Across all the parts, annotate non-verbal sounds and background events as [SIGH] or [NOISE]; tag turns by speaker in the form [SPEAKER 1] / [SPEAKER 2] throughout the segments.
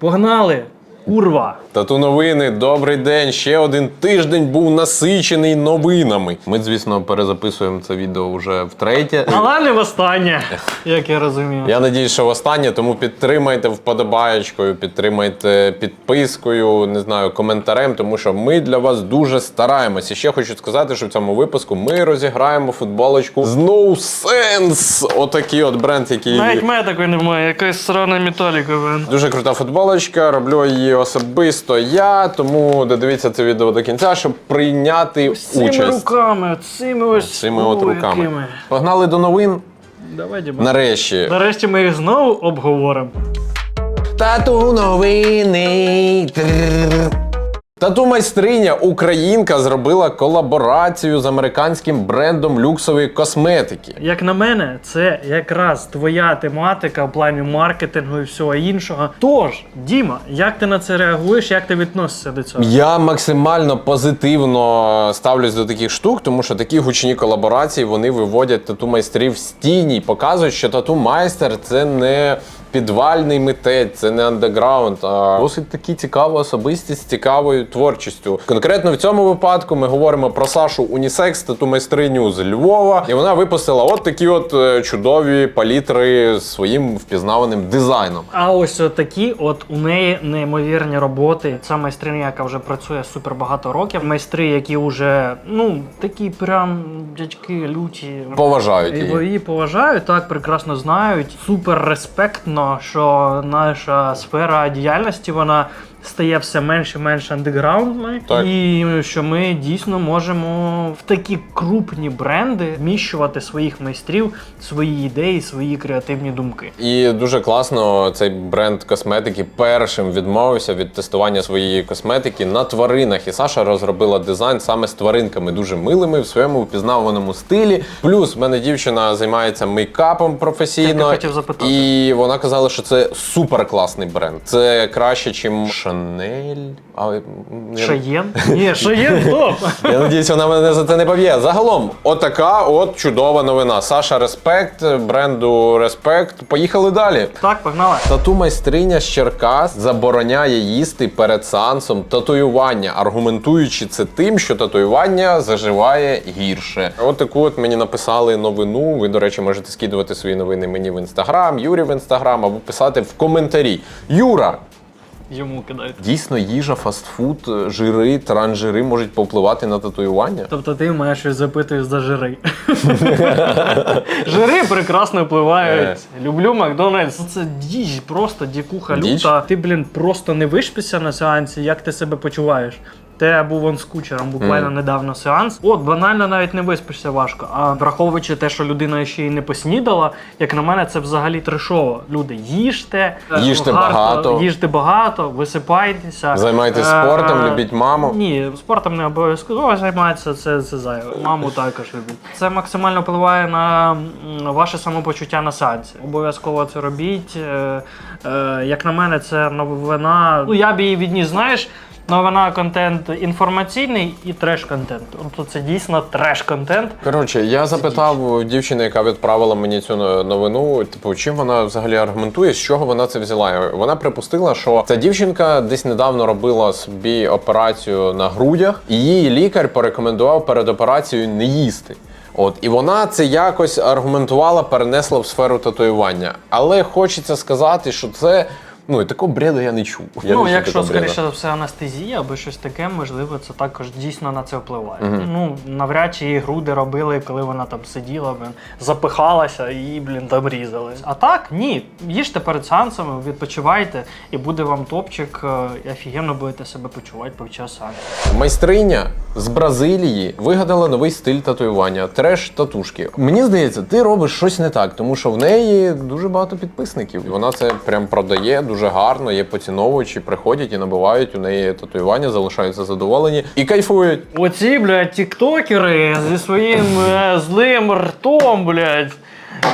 [SPEAKER 1] Погнали! Курва!
[SPEAKER 2] Тату новини, добрий день. Ще один тиждень був насичений новинами. Ми, звісно, перезаписуємо це відео вже втретє.
[SPEAKER 1] Але не востаннє, як я розумію.
[SPEAKER 2] Я надіюсь, що востаннє, тому підтримайте вподобаєчкою, підтримайте підпискою, не знаю, коментарем, тому що ми для вас дуже стараємось. І ще хочу сказати, що в цьому випуску ми розіграємо футболочку з No Sense. Отакий от бренд, який.
[SPEAKER 1] Навіть мене такої немає, якась срана металіка.
[SPEAKER 2] Дуже крута футболочка, роблю її особисто я, тому додивіться це відео до кінця, щоб прийняти
[SPEAKER 1] Цими
[SPEAKER 2] участь
[SPEAKER 1] руками, цими ось
[SPEAKER 2] цими от руками.
[SPEAKER 1] якими.
[SPEAKER 2] Погнали до новин.
[SPEAKER 1] Давай, Діма.
[SPEAKER 2] Нарешті.
[SPEAKER 1] Нарешті ми їх знову обговоримо.
[SPEAKER 2] Тату новини. Тату майстриня Українка зробила колаборацію з американським брендом люксової косметики.
[SPEAKER 1] Як на мене, це якраз твоя тематика в плані маркетингу і всього іншого. Тож, Діма, як ти на це реагуєш, як ти відносишся до цього?
[SPEAKER 2] Я максимально позитивно ставлюсь до таких штук, тому що такі гучні колаборації вони виводять тату майстрів з тіні і показують, що тату майстер це не підвальний митець, це не андеграунд, а досить таки цікава особистість з цікавою творчістю. Конкретно в цьому випадку ми говоримо про Сашу Унісекс, тату майстриню з Львова, і вона випустила от такі от е, чудові палітри з своїм впізнаваним дизайном.
[SPEAKER 1] А ось такі, от у неї неймовірні роботи. Це майстриня, яка вже працює супер багато років. Майстри, які вже ну такі прям дядьки люті.
[SPEAKER 2] Поважають її.
[SPEAKER 1] її поважають, так прекрасно знають. Супер респектно, що наша сфера діяльності вона стає все менше і менше андеграундною.
[SPEAKER 2] Так.
[SPEAKER 1] І що ми дійсно можемо в такі крупні бренди вміщувати своїх майстрів, свої ідеї, свої креативні думки.
[SPEAKER 2] І дуже класно цей бренд косметики першим відмовився від тестування своєї косметики на тваринах. І Саша розробила дизайн саме з тваринками, дуже милими в своєму впізнаваному стилі. Плюс в мене дівчина займається мейкапом професійно.
[SPEAKER 1] Я хотів запитати.
[SPEAKER 2] І вона казала, що це супер класний бренд. Це краще, ніж Шанель. А, я-
[SPEAKER 1] Шаєн? [LAUGHS] Ні, Шаєн топ!
[SPEAKER 2] я надіюсь, вона мене за це не поб'є. Загалом, отака от чудова новина. Саша Респект, бренду Респект. Поїхали далі.
[SPEAKER 1] Так, погнали.
[SPEAKER 2] Тату майстриня з Черкас забороняє їсти перед сеансом татуювання, аргументуючи це тим, що татуювання заживає гірше. От таку от мені написали новину. Ви, до речі, можете скидувати свої новини мені в інстаграм, Юрі в інстаграм або писати в коментарі. Юра,
[SPEAKER 1] Йому кидають.
[SPEAKER 2] дійсно їжа, фастфуд, жири, транжири можуть повпливати на татуювання?
[SPEAKER 1] Тобто ти маєш щось запитуєш за жири. [LAUGHS] жири прекрасно впливають. Люблю Макдональдс. Це діч, просто дікуха люта. Ти, блін, просто не вишпися на сеансі, як ти себе почуваєш. Те був он з кучером буквально недавно сеанс. От, банально навіть не виспишся важко. А враховуючи те, що людина ще й не поснідала, як на мене, це взагалі трешово. Люди, їжте,
[SPEAKER 2] Їжте
[SPEAKER 1] гарно,
[SPEAKER 2] багато.
[SPEAKER 1] їжте багато, висипайтеся.
[SPEAKER 2] Займайтесь
[SPEAKER 1] Е,
[SPEAKER 2] спортом, любіть маму.
[SPEAKER 1] ні, спортом не обов'язково займатися, це, це зайве. Маму також любіть. Це максимально впливає на ваше самопочуття на сеансі. Обов'язково це робіть. Е, е, як на мене, це новина. Ну я б її відніс, знаєш. Новина контент інформаційний і треш-контент. Тобто це дійсно треш-контент.
[SPEAKER 2] Коротше, я запитав дівчини, яка відправила мені цю новину, типу, чим вона взагалі аргументує, з чого вона це взяла. Вона припустила, що ця дівчинка десь недавно робила собі операцію на грудях, і її лікар порекомендував перед операцією не їсти. От і вона це якось аргументувала, перенесла в сферу татуювання. Але хочеться сказати, що це ну і такого бреду я не чув. Я
[SPEAKER 1] ну,
[SPEAKER 2] не чув
[SPEAKER 1] якщо
[SPEAKER 2] такого бреду.
[SPEAKER 1] скоріше за все анестезія або щось таке, можливо, це також дійсно на це впливає. Ну навряд чи її груди робили, коли вона там сиділа, блин, запихалася і блін там різали. А так, ні, їжте перед сеансами, відпочивайте, і буде вам топчик, е, і офігенно будете себе почувати під час сеансу.
[SPEAKER 2] Майстриня з Бразилії вигадала новий стиль татуювання треш татушки. Мені здається, ти робиш щось не так, тому що в неї дуже багато підписників. Вона це прям продає дуже гарно. Є поціновувачі, приходять і набивають у неї татуювання, залишаються задоволені і кайфують.
[SPEAKER 1] Оці, блядь, тіктокери зі своїм е, злим ртом, блядь.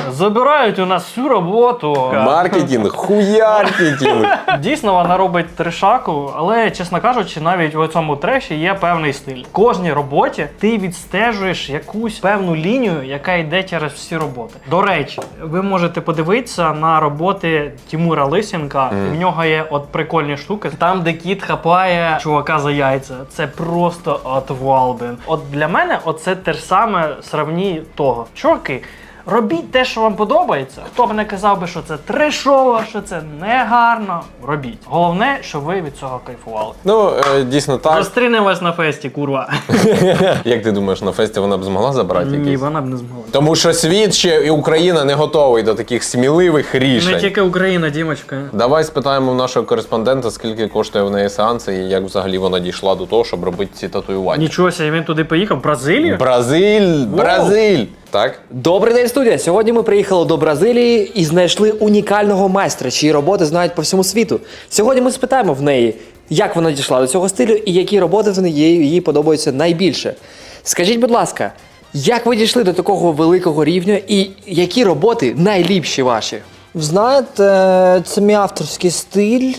[SPEAKER 1] Забирають у нас всю роботу.
[SPEAKER 2] Маркетинг, хуяркетинг. [LAUGHS]
[SPEAKER 1] Дійсно, вона робить трешаку, але чесно кажучи, навіть у цьому треші є певний стиль. В кожній роботі ти відстежуєш якусь певну лінію, яка йде через всі роботи. До речі, ви можете подивитися на роботи Тимура Лисенка. І в нього є от прикольні штуки. Там, де кіт хапає чувака за яйця. Це просто отвал, блин. От для мене, оце те ж саме сравні того. Чуваки. Робіть те, що вам подобається. Хто б не казав би, що це трешово, що це негарно. Робіть. Головне, щоб ви від цього кайфували.
[SPEAKER 2] Ну, е, дійсно так.
[SPEAKER 1] Зустрінемось на фесті, курва. [LAUGHS]
[SPEAKER 2] Як ти думаєш, на фесті вона б змогла забрати
[SPEAKER 1] Ні, вона б не змогла.
[SPEAKER 2] Тому що світ ще і Україна не готовий до таких сміливих рішень.
[SPEAKER 1] Не тільки Україна, Дімочка.
[SPEAKER 2] Давай спитаємо в нашого кореспондента, скільки коштує в неї сеанси і як взагалі вона дійшла до того, щоб робити ці татуювання.
[SPEAKER 1] Нічого себе, він туди поїхав. Бразилію?
[SPEAKER 2] Бразиль! Бразиль! Так?
[SPEAKER 3] Добрий день, студія. Сьогодні ми приїхали до Бразилії і знайшли унікального майстра, чиї роботи знають по всьому світу. Сьогодні ми спитаємо в неї, як вона дійшла до цього стилю і які роботи в неї їй подобаються найбільше. Скажіть, будь ласка, як ви дійшли до такого великого рівня і які роботи найліпші ваші?
[SPEAKER 4] Знаєте, це мій авторський стиль.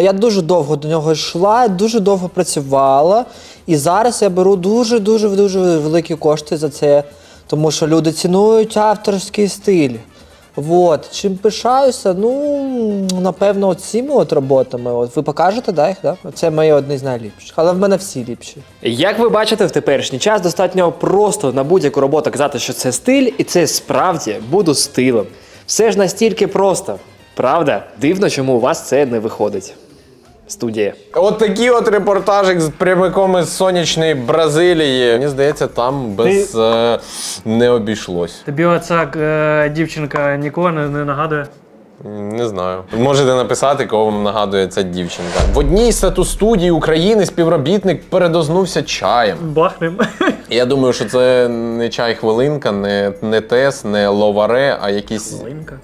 [SPEAKER 4] Я дуже довго до нього йшла, дуже довго працювала. І зараз я беру дуже-дуже дуже великі кошти за це, тому що люди цінують авторський стиль. От. Чим пишаюся? Ну, напевно, цими от роботами. От ви покажете, да, їх, да? Це мої одні з найліпших. Але в мене всі ліпші.
[SPEAKER 3] Як ви бачите, в теперішній час достатньо просто на будь-яку роботу казати, що це стиль, і це справді буду стилем. Все ж настільки просто. Правда? Дивно, чому у вас це не виходить. Студія.
[SPEAKER 2] От такий от репортажик з прямиком із сонячної Бразилії. Мені здається, там без е, не обійшлось.
[SPEAKER 1] Тобі оця е, дівчинка нікого не, не нагадує?
[SPEAKER 2] Не знаю. Можете написати, кого вам нагадує ця дівчинка. В одній з студії України співробітник передознувся чаєм.
[SPEAKER 1] Бахнем. [LAUGHS]
[SPEAKER 2] Я думаю, що це не чай хвилинка, не, не тес, не ловаре, а якийсь
[SPEAKER 1] Маленька.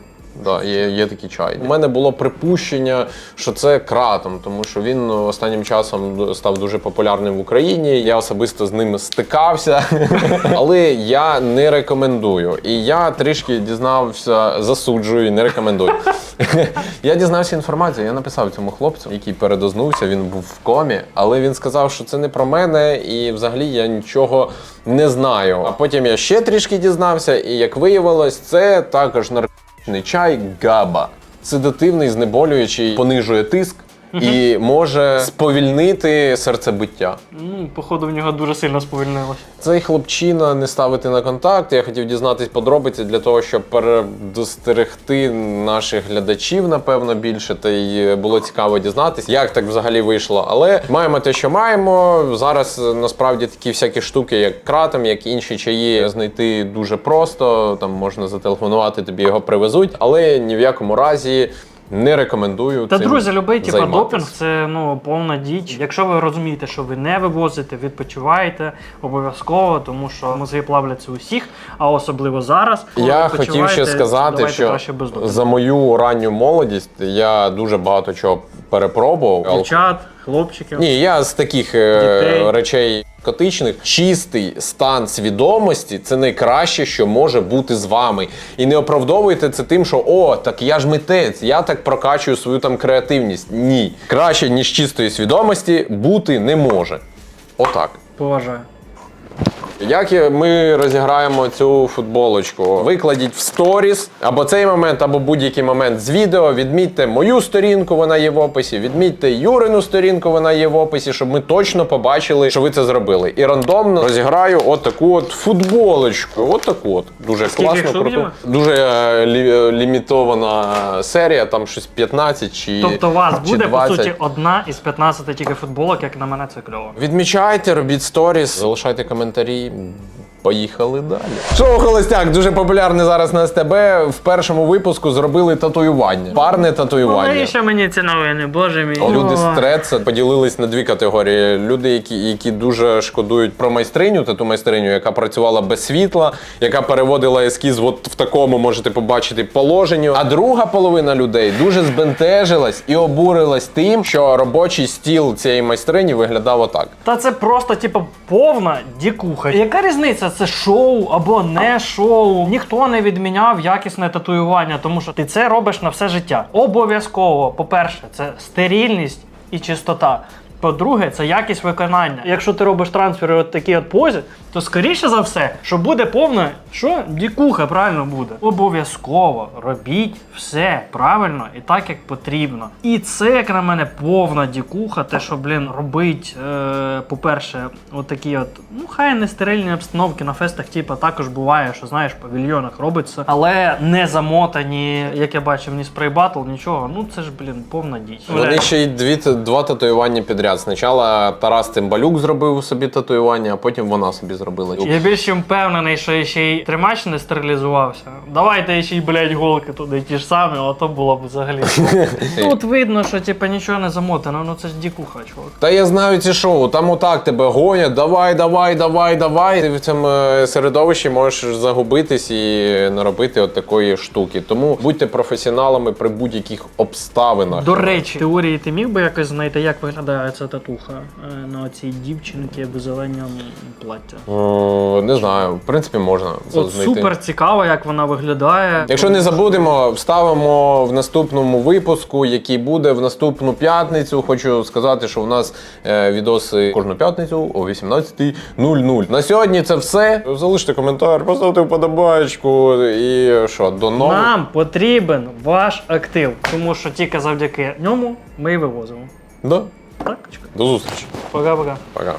[SPEAKER 2] Да, є, є такий чай. У мене було припущення, що це кратом, тому що він останнім часом став дуже популярним в Україні. Я особисто з ним стикався, [LAUGHS] але я не рекомендую. І я трішки дізнався, засуджую, і не рекомендую. [LAUGHS] Я дізнався інформацію. Я написав цьому хлопцю, який передознувся. Він був в комі, але він сказав, що це не про мене, і взагалі я нічого не знаю. А потім я ще трішки дізнався, і як виявилось, це також наркотичний чай габа. Седативний, знеболюючий, понижує тиск і може сповільнити серцебиття.
[SPEAKER 1] Ну, походу, в нього дуже сильно сповільнилось.
[SPEAKER 2] Цей хлопчина не ставити на контакт. Я хотів дізнатись подробиці для того, щоб передостерегти наших глядачів, напевно, більше. Та й було цікаво дізнатись, як так взагалі вийшло. Але маємо те, що маємо. Зараз е, насправді такі всякі штуки, як кратом, як інші чаї, знайти дуже просто. Там можна зателефонувати, тобі його привезуть, але ні в якому разі. Не рекомендую.
[SPEAKER 1] Та
[SPEAKER 2] цим
[SPEAKER 1] друзі, любий допінг це ну повна діч. Якщо ви розумієте, що ви не вивозите, відпочивайте обов'язково, тому що мозги плавляться у всіх, а особливо зараз.
[SPEAKER 2] Я хотів ще сказати, що за мою ранню молодість я дуже багато чого перепробував.
[SPEAKER 1] дівчат, хлопчиків.
[SPEAKER 2] Ні, я з таких е,
[SPEAKER 1] Дітей.
[SPEAKER 2] речей котичних. Чистий стан свідомості це найкраще, що може бути з вами. І не оправдовуйте це тим, що о, так я ж митець, я так прокачую свою там креативність. Ні. Краще, ніж чистої свідомості, бути не може. Отак.
[SPEAKER 1] Поважаю.
[SPEAKER 2] Як ми розіграємо цю футболочку? Викладіть в сторіс або цей момент, або будь-який момент з відео. Відмітьте мою сторінку, вона є в описі. Відмітьте Юрину сторінку, вона є в описі, щоб ми точно побачили, що ви це зробили. І рандомно розіграю от таку от футболочку. От таку от. Дуже
[SPEAKER 1] Скільки
[SPEAKER 2] класно, круто. Дуже е, лі- лімітована серія, там щось 15 чи
[SPEAKER 1] Тобто у вас
[SPEAKER 2] чи
[SPEAKER 1] буде по
[SPEAKER 2] 20.
[SPEAKER 1] суті одна із 15 тільки футболок, як на мене це кльово.
[SPEAKER 2] Відмічайте, робіть сторіс, залишайте коментарі. 嗯。Поїхали далі. Шоу Холостяк дуже популярне зараз на СТБ. В першому випуску зробили татуювання. Парне татуювання.
[SPEAKER 1] Навіщо мені ці новини? Боже мій.
[SPEAKER 2] Люди з. Треца поділились на дві категорії: люди, які, які дуже шкодують про майстриню, тату майстриню, яка працювала без світла, яка переводила ескіз от в такому, можете побачити, положенню. А друга половина людей дуже збентежилась і обурилась тим, що робочий стіл цієї майстрині виглядав отак.
[SPEAKER 1] Та це просто, типу, повна дікуха. Яка різниця? Це шоу або не шоу. Ніхто не відміняв якісне татуювання, тому що ти це робиш на все життя. Обов'язково, по-перше, це стерильність і чистота. По-друге, це якість виконання. Якщо ти робиш трансфери от такі от позі, то скоріше за все, що буде повна, що дікуха правильно буде. Обов'язково робіть все правильно і так, як потрібно. І це, як на мене, повна дікуха, те, що, блін, робить, е, по-перше, от такі от, ну хай не стерильні обстановки на фестах, типу, також буває, що знаєш, в павільйонах робиться, але не замотані, як я бачив, ні спрейбатл, нічого. Ну це ж, блін, повна діч.
[SPEAKER 2] Вони ще й дві два татуювання підряд. Спочатку Тарас Цимбалюк зробив собі татуювання, а потім вона собі зробила.
[SPEAKER 1] Я більш чим впевнений, що ще й тримач не стерилізувався. Давайте ще й, блядь, голки туди ті ж самі, а то було б взагалі. [LAUGHS] Тут видно, що типу нічого не замотано, ну це ж дікуха, чувак.
[SPEAKER 2] Та я знаю ці шоу, там отак тебе гонять, давай, давай, давай, давай. Ти в цьому е, середовищі можеш загубитись і наробити от такої штуки. Тому будьте професіоналами при будь-яких обставинах.
[SPEAKER 1] До речі, теорії ти міг би якось знайти, як виглядає ця татуха е, на цій дівчинці в зеленому плаття.
[SPEAKER 2] О, не знаю, в принципі, можна
[SPEAKER 1] От
[SPEAKER 2] знайти.
[SPEAKER 1] супер цікаво, як вона виглядає.
[SPEAKER 2] Якщо не забудемо, вставимо в наступному випуску, який буде в наступну п'ятницю. Хочу сказати, що в нас е, відоси кожну п'ятницю о 18.00. На сьогодні це все. Залиште коментар, поставте вподобайку і що, до нових.
[SPEAKER 1] Нам потрібен ваш актив, тому що тільки завдяки ньому ми і вивозимо.
[SPEAKER 2] Да?
[SPEAKER 1] Так.
[SPEAKER 2] До зустрічі.
[SPEAKER 1] Пока-пока.
[SPEAKER 2] Пока.